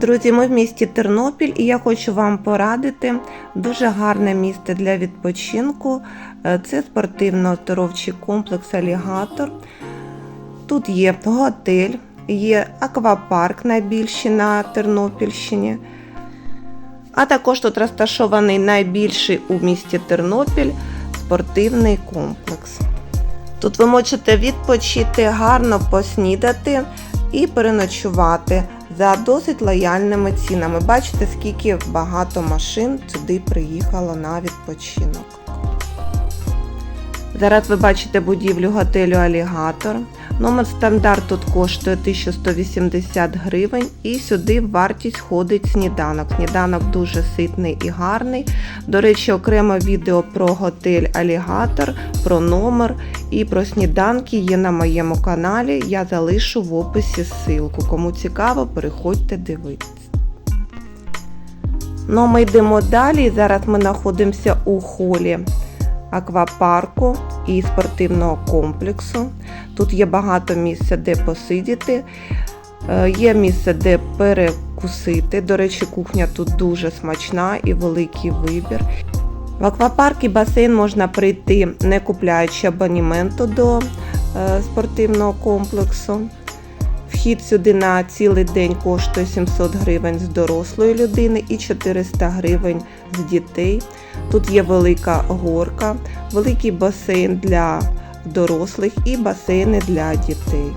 Друзі, ми в місті Тернопіль і я хочу вам порадити дуже гарне місце для відпочинку. Е, Це спортивно-оздоровчий комплекс Алігатор. Тут є готель, є аквапарк найбільший на Тернопільщині. А також тут розташований найбільший у місті Тернопіль спортивний комплекс. Тут ви можете відпочити, гарно поснідати і переночувати за досить лояльними цінами. Бачите, скільки багато машин сюди приїхало на відпочинок. Зараз ви бачите будівлю готелю Алігатор. Номер стандарт тут коштує 1180 гривень і сюди в вартість входить сніданок. Сніданок дуже ситний і гарний. До речі, окремо відео про готель Алігатор, про номер і про сніданки є на моєму каналі. Я залишу в описі ссылку. Кому цікаво, переходьте дивитися. Ну, ми йдемо далі. Зараз ми знаходимося у холі аквапарку і спортивного комплексу. Тут є багато місця, де посидіти. Е, Є місце, де перекусити. До речі, кухня тут дуже смачна і великий вибір. В аквапарк і басейн можна прийти, не купляючи абоніменту до е, спортивного комплексу. Вхід сюди на цілий день коштує 700 гривень з дорослої людини і 400 гривень з дітей. Тут є велика горка, великий басейн для дорослих і басейни для дітей.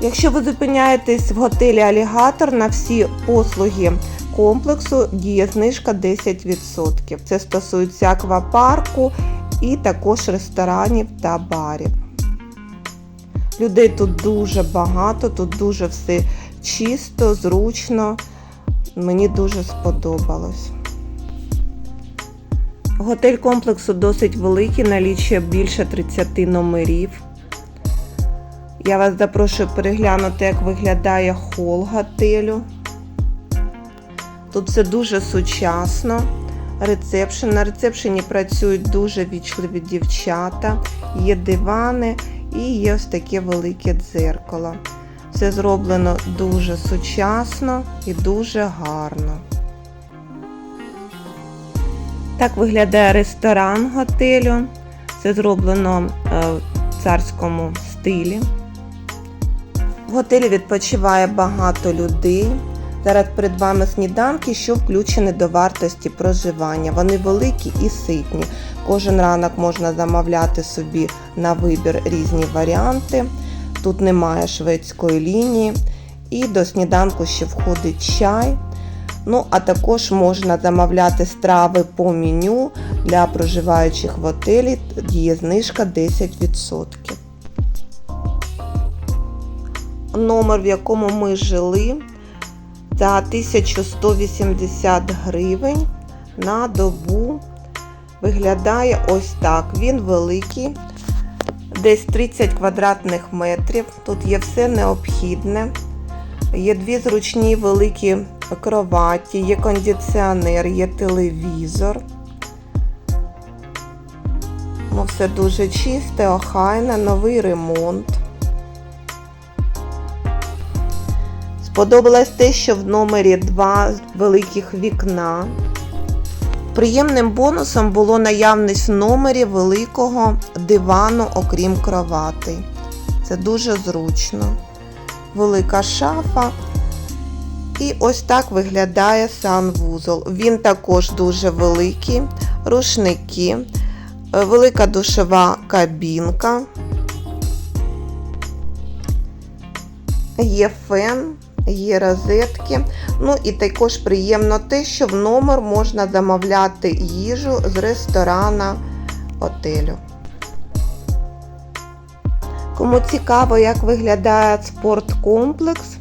Якщо ви зупиняєтесь в готелі Алігатор на всі послуги комплексу, діє знижка 10%. Це стосується аквапарку і також ресторанів та барів. Людей тут дуже багато, тут дуже все чисто, зручно. Мені дуже сподобалось. Готель комплексу досить великий, налічує більше 30 номерів. Я вас запрошую переглянути, як виглядає хол готелю. Тут все дуже сучасно. Рецепшн. На рецепшені працюють дуже вічливі дівчата, є дивани і є ось таке велике дзеркало. Все зроблено дуже сучасно і дуже гарно. Так виглядає ресторан готелю. Це зроблено е, в царському стилі. В готелі відпочиває багато людей. Зараз перед вами сніданки, що включені до вартості проживання. Вони великі і ситні. Кожен ранок можна замовляти собі на вибір різні варіанти. Тут немає шведської лінії. І до сніданку ще входить чай. Ну, а також можна замовляти страви по меню для проживаючих в отелі. Діє знижка 10%. Номер, в якому ми жили, за 1180 гривень на добу виглядає ось так. Він великий, десь 30 квадратних метрів. Тут є все необхідне. Є дві зручні великі кроваті, є кондиціонер, є телевізор. Ну, все дуже чисте, охайне, новий ремонт. Сподобалось те, що в номері два великих вікна. Приємним бонусом було наявність в номері великого дивану, окрім кровати. Це дуже зручно. Велика шафа. І ось так виглядає санвузол. Він також дуже великий, рушники, велика душова кабінка. Є фен, є розетки. Ну і також приємно те, що в номер можна замовляти їжу з ресторана отелю. Кому цікаво, як виглядає спорткомплекс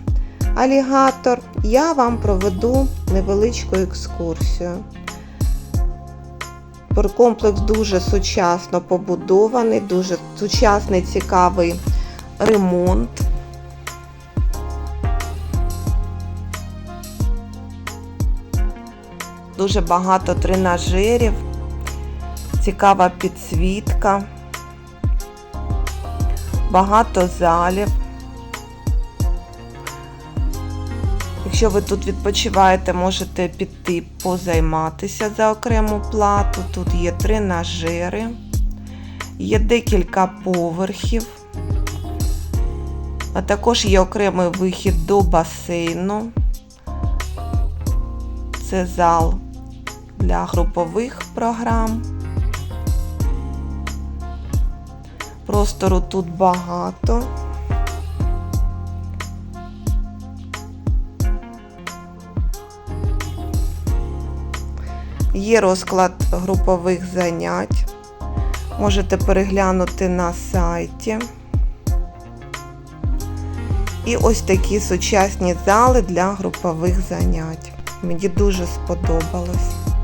Алігатор, я вам проведу невеличку екскурсію. Комплекс дуже сучасно побудований, дуже сучасний цікавий ремонт. Дуже багато тренажерів, цікава підсвітка, багато залів. Якщо ви тут відпочиваєте, можете піти позайматися за окрему плату. Тут є тренажери, є декілька поверхів, а також є окремий вихід до басейну. Це зал для групових програм. Простору тут багато. Є розклад групових занять. Можете переглянути на сайті. І ось такі сучасні зали для групових занять. Мені дуже сподобалось.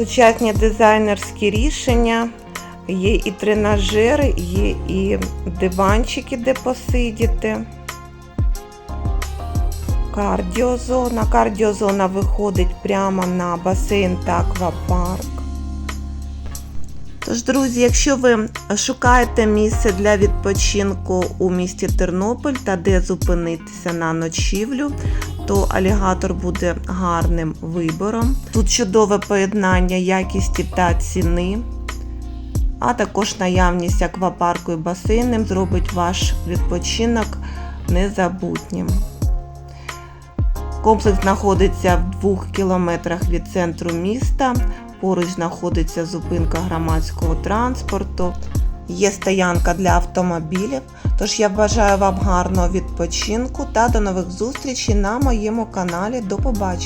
Сучасні дизайнерські рішення. Є і тренажери, є і диванчики, де посидіти. Кардіозона. Кардіозона виходить прямо на басейн та аквапарк. Тож, друзі, якщо ви шукаєте місце для відпочинку у місті Тернопіль та де зупинитися на ночівлю, то алігатор буде гарним вибором. Тут чудове поєднання якісті та ціни, а також наявність аквапарку і басейнем зробить ваш відпочинок незабутнім. Комплекс знаходиться в двох кілометрах від центру міста. Поруч знаходиться зупинка громадського транспорту, є стоянка для автомобілів. Тож я бажаю вам гарного відпочинку та до нових зустрічей на моєму каналі. До побачення!